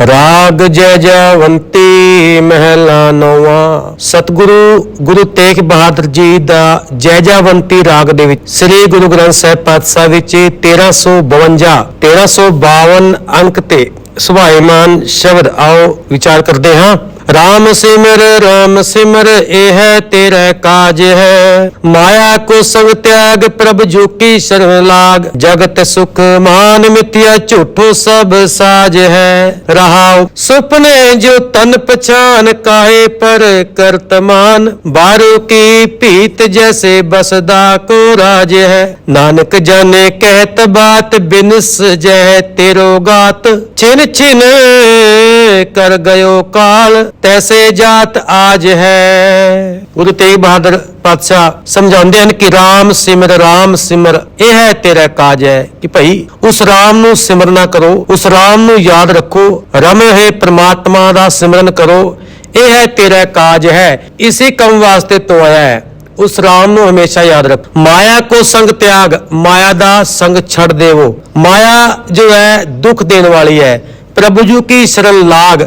ਰਾਗ ਜੈ ਜੈਵੰਤੀ ਮਹਿਲਾ ਨੌਵਾਂ। ਸਤਿਗੁਰੂ, ਗੁਰੂ ਤੇਗ ਬਹਾਦਰ ਜੀ ਦਾ ਜੈ ਜੈਵੰਤੀ ਰਾਗ ਦੇ ਵਿੱਚ ਸ੍ਰੀ ਗੁਰੂ ਗ੍ਰੰਥ ਸਾਹਿਬ ਪਾਤਸ਼ਾਹ ਵਿੱਚ 1352 1352 ਅੰਕ ਤੇ ਸੁਭਾਏਮਾਨ ਸ਼ਬਦ ਆਓ ਵਿਚਾਰ ਕਰਦੇ ਹਾਂ। ਰਾਮ ਸਿਮਰ ਰਾਮ ਸਿਮਰ, ਇਹ ਹੈ ਤੇਰਾ ਕਾਜ ਹੈ। ਮਾਇਆ ਕੋ ਸੰਗ ਤਿਆਗ, ਪ੍ਰਭ ਜੂ ਕੀ ਸ਼ਰਨ ਲਾਗ। ਜਗਤ ਸੁਖ ਮਾਨ ਮਿਥਿਆ ਝੂਠੋ ਸਭ ਸਾਜ ਹੈ। ਰਹਾਉ ਸੁਪਨੇ ਜੋ ਤਨ ਪਛਾਨ, ਕਾਹੇ ਪਰ ਕਰਤਮਾਨ ਬਾਰੂ ਕੀ ਭੀਤ ਜੈਸੇ ਬਸਦਾ ਕੋ ਰਾਜ ਹੈ। ਨਾਨਕ ਜਾਣੇ ਕਹਿਤ ਬਾਤ, ਬਿਨਸ ਜੈ ਤੇਰੋ ਗਾਤ। ਛਿਨ ਛਿਨ ਕਰ ਗਇਓ ਕਾਲ, ਤੈਸੇ ਜਾਤ ਆਜ ਹੈ। ਗੁਰੂ ਤੇਗ ਬਹਾਦਰ ਪਾਤਸ਼ਾਹ ਸਮਝਾਉਂਦੇ ਹਨ ਕਿ RAM ਸਿਮਰ RAM ਸਿਮਰ, ਇਹ ਹੈ ਤੇਰਾ ਕਾਜ ਹੈ ਕਿ ਭਈ ਉਸ RAM ਨੂੰ ਸਿਮਰਨਾ ਕਰੋ, ਉਸ RAM ਨੂੰ ਯਾਦ ਰੱਖੋ, ਰਮੇ ਹੋਏ ਪ੍ਰਮਾਤਮਾ ਦਾ ਸਿਮਰਨ ਕਰੋ, ਇਹ ਹੈ ਤੇਰਾ ਕਾਜ ਹੈ। ਇਸੇ ਕੰਮ ਵਾਸਤੇ ਤੋ ਆਇਆ ਹੈ। ਉਸ ਰਾਮ ਨੂੰ ਹਮੇਸ਼ਾ ਯਾਦ ਰੱਖ। ਮਾਇਆ ਕੋ ਸੰਗ ਤਿਆਗ, ਮਾਇਆ ਦਾ ਸੰਗ ਛੱਡ ਦੇਵੋ। ਮਾਇਆ ਜੋ ਹੈ ਦੁੱਖ ਦੇਣ ਵਾਲੀ ਹੈ। ਪ੍ਰਭੂ ਜੀ ਕੀ ਸ਼ਰਨ ਲਾਗ,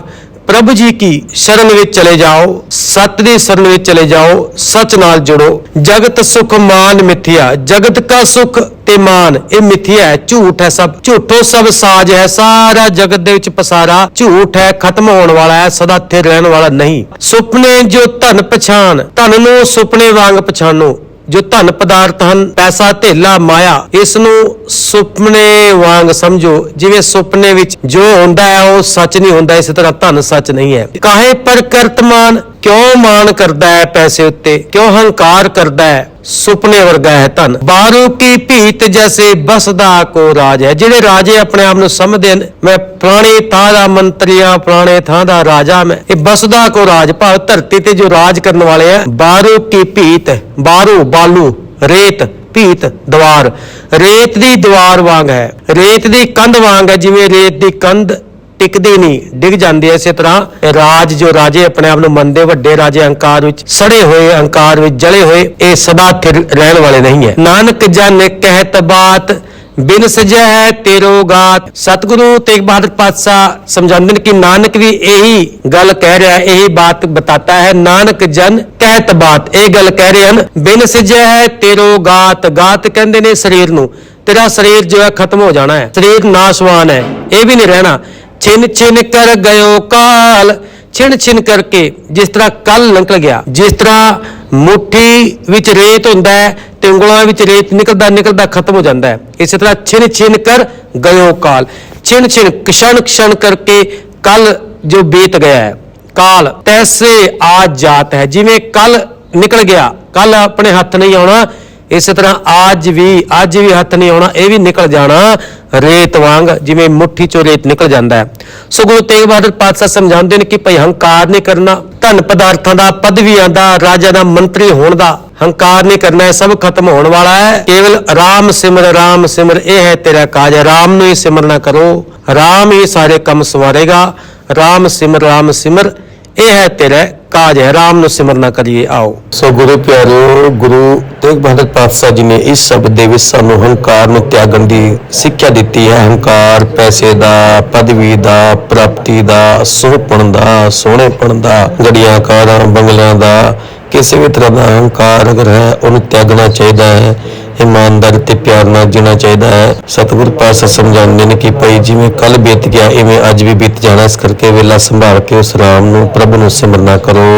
ਪ੍ਰਭੂ ਜੀ ਕੀ ਸ਼ਰਨ ਵਿੱਚ ਚਲੇ ਜਾਓ, ਸਤ ਦੀ ਸ਼ਰਨ ਵਿੱਚ ਚਲੇ ਜਾਓ, ਸੱਚ ਨਾਲ ਜੁੜੋ। ਜਗਤ ਸੁਖ ਮਾਨ ਮਿਥਿਆ, ਜਗਤ ਕਾ ਸੁਖ ਤੇ ਮਾਨ, ਇਹ ਮਿਥਿਆ ਹੈ, ਝੂਠ ਹੈ ਸਭ, ਝੂਠੋ ਸਭ ਸਾਜ ਹੈ, ਸਾਰਾ ਜਗਤ ਦੇ ਵਿੱਚ ਪਸਾਰਾ, ਝੂਠ ਹੈ, ਖਤਮ ਹੋਣ ਵਾਲਾ ਹੈ, ਸਦਾ ਸਥਿਰ ਰਹਿਣ ਵਾਲਾ ਨਹੀਂ। ਸੁਪਨੇ ਜੋ ਧਨ ਪਛਾਨ ਧਨ ਨੂੰ ਸੁਪਨੇ ਵਾਂਗ ਪਛਾਣੋ। ਜੋ ਧਨ ਪਦਾਰਥ ਹਨ, ਪੈਸਾ, ਧੇਲਾ, ਮਾਇਆ, ਇਸ ਨੂੰ ਸੁਪਨੇ ਵਾਂਗ ਸਮਝੋ। ਜਿਵੇਂ ਸੁਪਨੇ ਵਿੱਚ ਜੋ ਹੁੰਦਾ ਹੈ, ਉਹ ਸੱਚ ਨਹੀਂ ਹੁੰਦਾ, ਇਸੇ ਤਰ੍ਹਾਂ ਧਨ ਸੱਚ ਨਹੀਂ ਹੈ। ਕਾਹੇ ਪਰ ਕਰਤਮਾਨ ਕਿਉਂ ਮਾਣ ਕਰਦਾ ਹੈ ਪੈਸੇ ਉੱਤੇ? ਕਿਉਂ ਹੰਕਾਰ ਕਰਦਾ ਹੈ? ਸੁਪਨੇ ਵਰਗਾ ਹੈ ਧਨ। ਬਾਰੂ ਕੀ ਭੀਤ ਜੈਸੇ ਬਸਦਾ ਕੋ ਰਾਜ ਹੈ? ਜਿਹੜੇ ਰਾਜੇ ਆਪਣੇ ਆਪ ਨੂੰ ਸਮਝਦੇ ਨੇ ਮੈਂ ਫਲਾਣੇ ਥਾਂ ਦਾ ਮੰਤਰੀਆ ਪੁਰਾਣੇ ਥਾਂ ਦਾ ਰਾਜਾ ਮੈਂ। ਇਹ ਬਸਦਾ ਕੋ ਰਾਜ, ਭਾਵ ਧਰਤੀ ਤੇ ਜੋ ਰਾਜ ਕਰਨ ਵਾਲੇ ਆ ਬਾਰੂ ਕੀ ਭੀਤ? ਬਾਰੂ ਬਾਲੂ, ਰੇਤ, ਭੀਤ, ਦੀਵਾਰ। ਰੇਤ ਦੀ ਦੀਵਾਰ ਵਾਂਗ ਹੈ। ਰੇਤ ਦੀ ਕੰਧ ਵਾਂਗ ਹੈ, ਜਿਵੇਂ ਰੇਤ ਦੀ ਕੰਧ ਟਿਕਦੇ ਨਹੀਂ, ਡਿੱਗ ਜਾਂਦੇ ਐ ਇਸੇ ਤਰ੍ਹਾਂ। ਰਾਜ ਜੋ ਰਾਜੇ ਆਪਣੇ ਆਪ ਨੂੰ ਮੰਨਦੇ, ਵੱਡੇ ਰਾਜੇ ਅਹੰਕਾਰ ਵਿੱਚ ਸੜੇ ਹੋਏ, ਅਹੰਕਾਰ ਵਿੱਚ ਜਲੇ ਹੋਏ, ਇਹ ਸਦਾ ਥਿਰ ਰਹਿਣ ਵਾਲੇ ਨਹੀਂ ਹੈ। ਨਾਨਕ ਜਨ ਕਹਿਤ ਬਾਤ, ਬਿਨ ਸਜੈ ਹੈ ਤੇਰੋ ਗਾਤ। ਸਤਿਗੁਰੂ ਤੇਗ ਬਹਾਦਰ ਪਾਤਸ਼ਾਹ ਸਮਝਾਉਂਦੇ ਨੇ ਕਿ ਨਾਨਕ ਵੀ ਇਹੀ ਗੱਲ ਕਹਿ ਰਿਹਾ ਹੈ ਇਹੀ ਬਾਤ ਬਤਾਤਾ ਹੈ। ਨਾਨਕ ਜਨ ਕਹਿਤ ਬਾਤ, ਇਹ ਗੱਲ ਕਹਿ ਰਹੇ ਹਨ, ਬਿਨ ਸਜੈ ਹੈ ਤੇਰੋ ਗਾਤ। ਗਾਤ ਕਹਿੰਦੇ ਨੇ ਸਰੀਰ ਨੂੰ, ਤੇਰਾ ਸਰੀਰ ਜੋ ਹੈ ਖਤਮ ਹੋ ਜਾਣਾ ਹੈ, ਸਰੀਰ ਨਾਸ਼ਵਾਨ ਹੈ, ਇਹ ਵੀ ਨਹੀਂ ਰਹਿਣਾ। ਛਿਨ ਛਿਨ ਕਰ ਗਇਓ ਕਾਲ। ਛਿਨ ਛਿਨ ਕਰਕੇ ਜਿਸ ਤਰ੍ਹਾਂ ਕੱਲ ਨਿਕਲ ਗਿਆ, ਜਿਸ ਤਰ੍ਹਾਂ ਮੁਠੀ ਵਿੱਚ ਰੇਤ ਹੁੰਦਾ ਹੈ ਤੇ ਉਂਗਲਾਂ ਵਿੱਚ ਰੇਤ ਨਿਕਲਦਾ ਨਿਕਲਦਾ, ਖਤਮ ਹੋ ਜਾਂਦਾ ਹੈ। ਇਸੇ ਤਰ੍ਹਾਂ ਛਿਨ ਛਿਨ ਕਰ ਗਇਓ ਕਾਲ। ਛਿਨ ਛਿਨ, ਕਸ਼ਣ ਕਸ਼ਣ ਕਰਕੇ ਕੱਲ ਜੋ ਬੀਤ ਗਿਆ ਹੈ, ਕਾਲ ਤੈਸੇ ਆ ਜਾਤ ਹੈ। ਜਿਵੇਂ ਕੱਲ ਨਿਕਲ ਗਿਆ, ਕੱਲ ਆਪਣੇ ਹੱਥ ਨਹੀਂ ਆਉਣਾ ਇਸੇ ਤਰ੍ਹਾਂ ਅੱਜ ਵੀ ਅੱਜ ਵੀ ਹੱਥ ਨਹੀਂ ਆਉਣਾ, ਇਹ ਵੀ ਨਿਕਲ ਜਾਣਾ ਰੇਤ ਵਾਂਗ, ਜਿਵੇਂ ਮੁੱਠੀ ਚੋਂ ਰੇਤ ਨਿਕਲ ਜਾਂਦਾ ਹੈ। ਸੋ ਗੁਰੂ ਤੇਗ ਬਹਾਦਰ ਪਾਤਸ਼ਾਹ ਸਮਝਾਉਂਦੇ ਨੇ ਕਿ ਭਈ ਹੰਕਾਰ ਨਹੀਂ ਕਰਨਾ, ਧਨ ਪਦਾਰਥਾਂ ਦਾ, ਪਦਵੀਆਂ ਦਾ ਰਾਜਾ ਦਾ, ਮੰਤਰੀ ਹੋਣ ਦਾ ਹੰਕਾਰ ਨਹੀਂ ਕਰਨਾ, ਇਹ ਸਭ ਖਤਮ ਹੋਣ ਵਾਲਾ ਹੈ। ਕੇਵਲ RAM ਸਿਮਰ RAM ਸਿਮਰ, ਇਹ ਹੈ ਤੇਰਾ ਕਾਜ। RAM ਨੂੰ ਹੀ ਸਿਮਰਨਾ ਕਰੋ RAM ਹੀ ਸਾਰੇ ਕੰਮ ਸਵਾਰੇਗਾ। RAM ਸਿਮਰ RAM ਸਿਮਰ, ਇਹ ਹੈ ਤੇਰਾ ਕਾਜ ਹੈ। RAM ਨੂੰ ਸਿਮਰਨਾ ਕਰੀਏ, ਆਓ। ਸੋ ਗੁਰੂ ਪਿਆਰਿਓ, ਗੁਰੂ ਤੇਗ ਬਹਾਦਰ ਪਾਤਸ਼ਾਹ ਜੀ ਨੇ ਇਸ ਸ਼ਬਦ ਦੇ ਵਿੱਚ ਸਾਨੂੰ ਹੰਕਾਰ ਨੂੰ ਤਿਆਗਣ ਦੀ ਸਿੱਖਿਆ ਦਿੱਤੀ ਹੈ। ਹੰਕਾਰ ਪੈਸੇ ਦਾ, ਪਦਵੀ ਦਾ, ਪ੍ਰਾਪਤੀ ਦਾ ਸੋਹਪਣ ਦਾ, ਸੋਹਣੇਪਣ ਦਾ ਗੜੀਆਂ ਕਾਰਾਂ ਬੰਗਲਿਆਂ ਦਾ, ਕਿਸੇ ਵੀ ਤਰ੍ਹਾਂ ਦਾ ਹੰਕਾਰ ਅਗਰ ਹੈ, ਉਹਨੂੰ ਤਿਆਗਣਾ ਚਾਹੀਦਾ ਹੈ। ਇਮਾਨਦਾਰੀ ਤੇ ਪਿਆਰ ਨਾਲ ਜੀਣਾ ਚਾਹੀਦਾ ਹੈ। ਸਤਿਗੁਰ ਪਾਤਸ਼ਾਹ ਸਮਝਾਉਂਦੇ ਨੇ ਕਿ ਭਈ ਜਿਵੇਂ ਕੱਲ ਬੀਤ ਗਿਆ, ਇਵੇਂ ਅੱਜ ਵੀ ਬੀਤ ਜਾਣਾ। ਇਸ ਕਰਕੇ ਵੇਲਾ ਸੰਭਾਲ ਕੇ ਉਸ ਰਾਮ ਨੂੰ ਪ੍ਰਭ ਨੂੰ ਸਿਮਰਨਾ ਕਰੋ।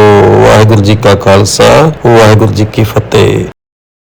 ਵਾਹਿਗੁਰੂ ਜੀ ਕਾ ਖਾਲਸਾ, ਵਾਹਿਗੁਰੂ ਜੀ ਕੀ ਫਤਿਹ।